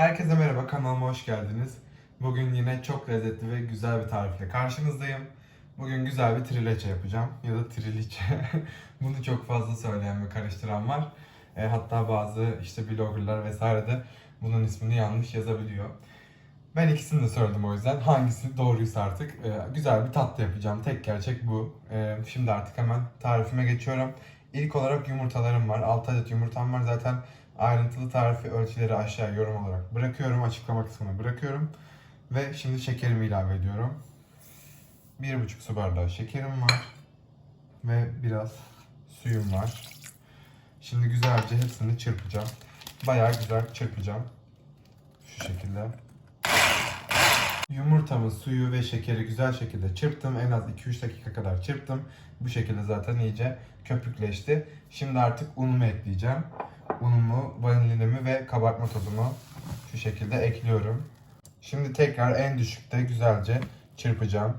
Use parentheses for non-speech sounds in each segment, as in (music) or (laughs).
Herkese merhaba, kanalıma hoş geldiniz. Bugün yine çok lezzetli ve güzel bir tarifle karşınızdayım. Bugün güzel bir trileçe yapacağım ya da triliçe. (laughs) Bunu çok fazla söyleyen ve karıştıran var. E, hatta bazı işte bloggerlar vesaire de bunun ismini yanlış yazabiliyor. Ben ikisini de söyledim o yüzden. Hangisi doğruysa artık e, güzel bir tatlı yapacağım. Tek gerçek bu. E, şimdi artık hemen tarifime geçiyorum. İlk olarak yumurtalarım var. 6 adet yumurtam var zaten. Ayrıntılı tarifi ölçüleri aşağıya yorum olarak bırakıyorum. Açıklama kısmına bırakıyorum. Ve şimdi şekerimi ilave ediyorum. 1,5 su bardağı şekerim var. Ve biraz suyum var. Şimdi güzelce hepsini çırpacağım. Bayağı güzel çırpacağım. Şu şekilde. Yumurtamı, suyu ve şekeri güzel şekilde çırptım. En az 2-3 dakika kadar çırptım. Bu şekilde zaten iyice köpükleşti. Şimdi artık unumu ekleyeceğim. Unumu, vanilinimi ve kabartma tozumu şu şekilde ekliyorum. Şimdi tekrar en düşükte güzelce çırpacağım.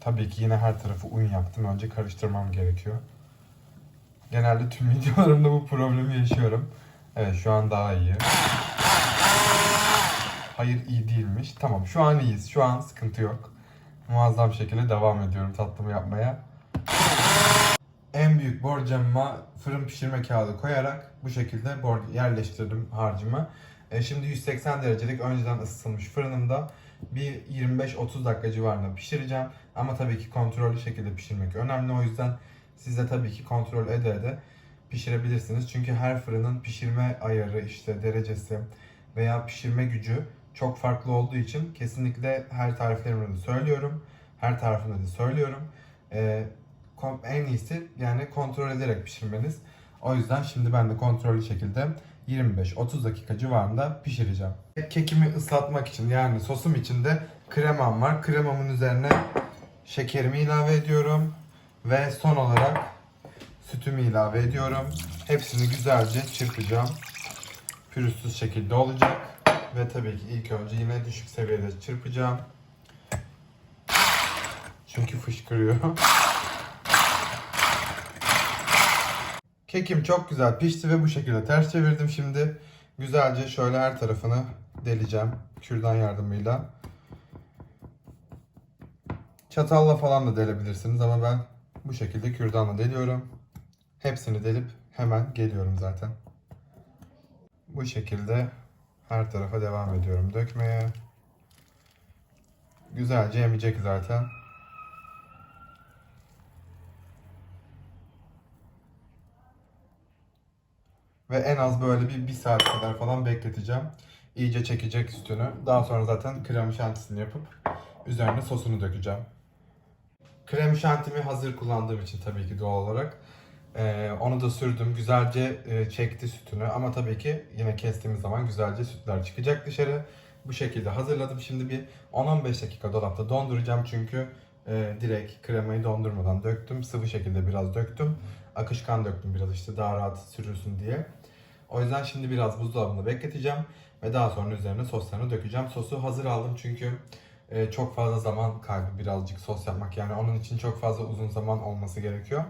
Tabii ki yine her tarafı un yaptım. Önce karıştırmam gerekiyor. Genelde tüm (laughs) videolarımda bu problemi yaşıyorum. Evet şu an daha iyi. Hayır iyi değilmiş. Tamam şu an iyiyiz. Şu an sıkıntı yok. Muazzam şekilde devam ediyorum tatlımı yapmaya. En büyük borcamıma fırın pişirme kağıdı koyarak bu şekilde bor yerleştirdim harcımı. E, şimdi 180 derecelik önceden ısıtılmış fırınımda bir 25-30 dakika civarında pişireceğim. Ama tabii ki kontrollü şekilde pişirmek önemli. O yüzden siz de tabii ki kontrol ede ede pişirebilirsiniz. Çünkü her fırının pişirme ayarı, işte derecesi veya pişirme gücü çok farklı olduğu için kesinlikle her tariflerimde de söylüyorum. Her tarifimde de söylüyorum. Ee, en iyisi yani kontrol ederek pişirmeniz. O yüzden şimdi ben de kontrollü şekilde 25-30 dakika civarında pişireceğim. Kekimi ıslatmak için yani sosum için de kremam var. Kremamın üzerine şekerimi ilave ediyorum. Ve son olarak sütümü ilave ediyorum. Hepsini güzelce çırpacağım. Pürüzsüz şekilde olacak. Ve tabii ki ilk önce yine düşük seviyede çırpacağım. Çünkü fışkırıyor. Kekim çok güzel pişti ve bu şekilde ters çevirdim şimdi. Güzelce şöyle her tarafını deleceğim kürdan yardımıyla. Çatalla falan da delebilirsiniz ama ben bu şekilde kürdanla deliyorum. Hepsini delip hemen geliyorum zaten. Bu şekilde her tarafa devam ediyorum dökmeye. Güzelce emecek zaten. Ve en az böyle bir, bir saat kadar falan bekleteceğim. İyice çekecek üstünü. Daha sonra zaten krem şantisini yapıp üzerine sosunu dökeceğim. Krem şantimi hazır kullandığım için tabii ki doğal olarak. Ee, onu da sürdüm. Güzelce e, çekti sütünü. Ama tabii ki yine kestiğimiz zaman güzelce sütler çıkacak dışarı. Bu şekilde hazırladım. Şimdi bir 10-15 dakika dolapta donduracağım. Çünkü e, direkt kremayı dondurmadan döktüm. Sıvı şekilde biraz döktüm. Akışkan döktüm biraz işte daha rahat sürürsün diye. O yüzden şimdi biraz buzdolabında bekleteceğim. Ve daha sonra üzerine soslarını dökeceğim. Sosu hazır aldım çünkü e, çok fazla zaman kaybı birazcık sos yapmak. Yani onun için çok fazla uzun zaman olması gerekiyor.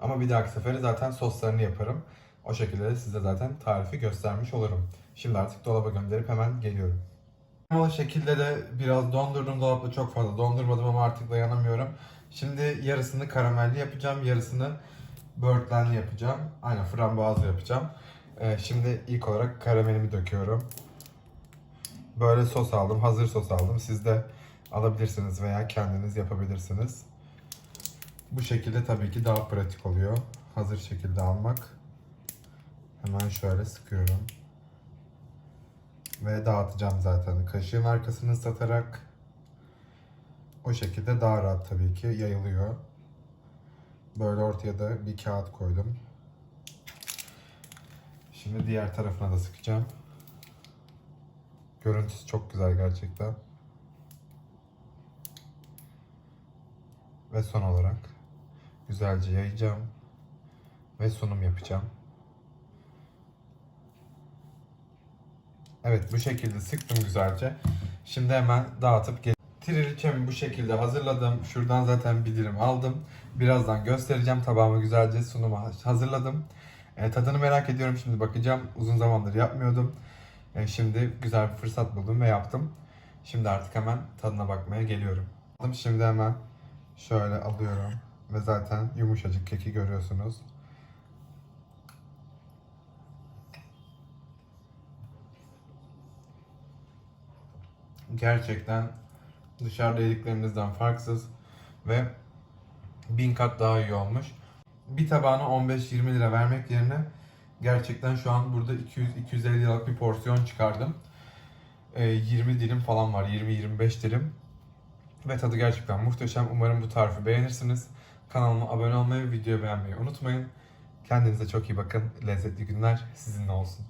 Ama bir dahaki sefere zaten soslarını yaparım. O şekilde de size zaten tarifi göstermiş olurum. Şimdi artık dolaba gönderip hemen geliyorum. O şekilde de biraz dondurdum dolapta çok fazla dondurmadım ama artık dayanamıyorum. Şimdi yarısını karamelli yapacağım, yarısını böğürtlenli yapacağım. Aynen frambuazlı yapacağım. Ee, şimdi ilk olarak karamelimi döküyorum. Böyle sos aldım, hazır sos aldım. Siz de alabilirsiniz veya kendiniz yapabilirsiniz. Bu şekilde tabii ki daha pratik oluyor. Hazır şekilde almak. Hemen şöyle sıkıyorum. Ve dağıtacağım zaten. Kaşığın arkasını ıslatarak o şekilde daha rahat tabii ki yayılıyor. Böyle ortaya da bir kağıt koydum. Şimdi diğer tarafına da sıkacağım. Görüntüsü çok güzel gerçekten. Ve son olarak güzelce yayacağım ve sunum yapacağım. Evet bu şekilde sıktım güzelce. Şimdi hemen dağıtıp gel. Triliçemi bu şekilde hazırladım. Şuradan zaten bir dilim aldım. Birazdan göstereceğim. Tabağımı güzelce sunuma hazırladım. E, tadını merak ediyorum şimdi bakacağım. Uzun zamandır yapmıyordum. E, şimdi güzel bir fırsat buldum ve yaptım. Şimdi artık hemen tadına bakmaya geliyorum. Şimdi hemen şöyle alıyorum. Ve zaten yumuşacık keki görüyorsunuz. Gerçekten dışarıda yediklerimizden farksız ve bin kat daha iyi olmuş. Bir tabağına 15-20 lira vermek yerine gerçekten şu an burada 200-250 liralık bir porsiyon çıkardım. Ee, 20 dilim falan var, 20-25 dilim. Ve tadı gerçekten muhteşem. Umarım bu tarifi beğenirsiniz. Kanalıma abone olmayı ve videoyu beğenmeyi unutmayın. Kendinize çok iyi bakın. Lezzetli günler sizinle olsun.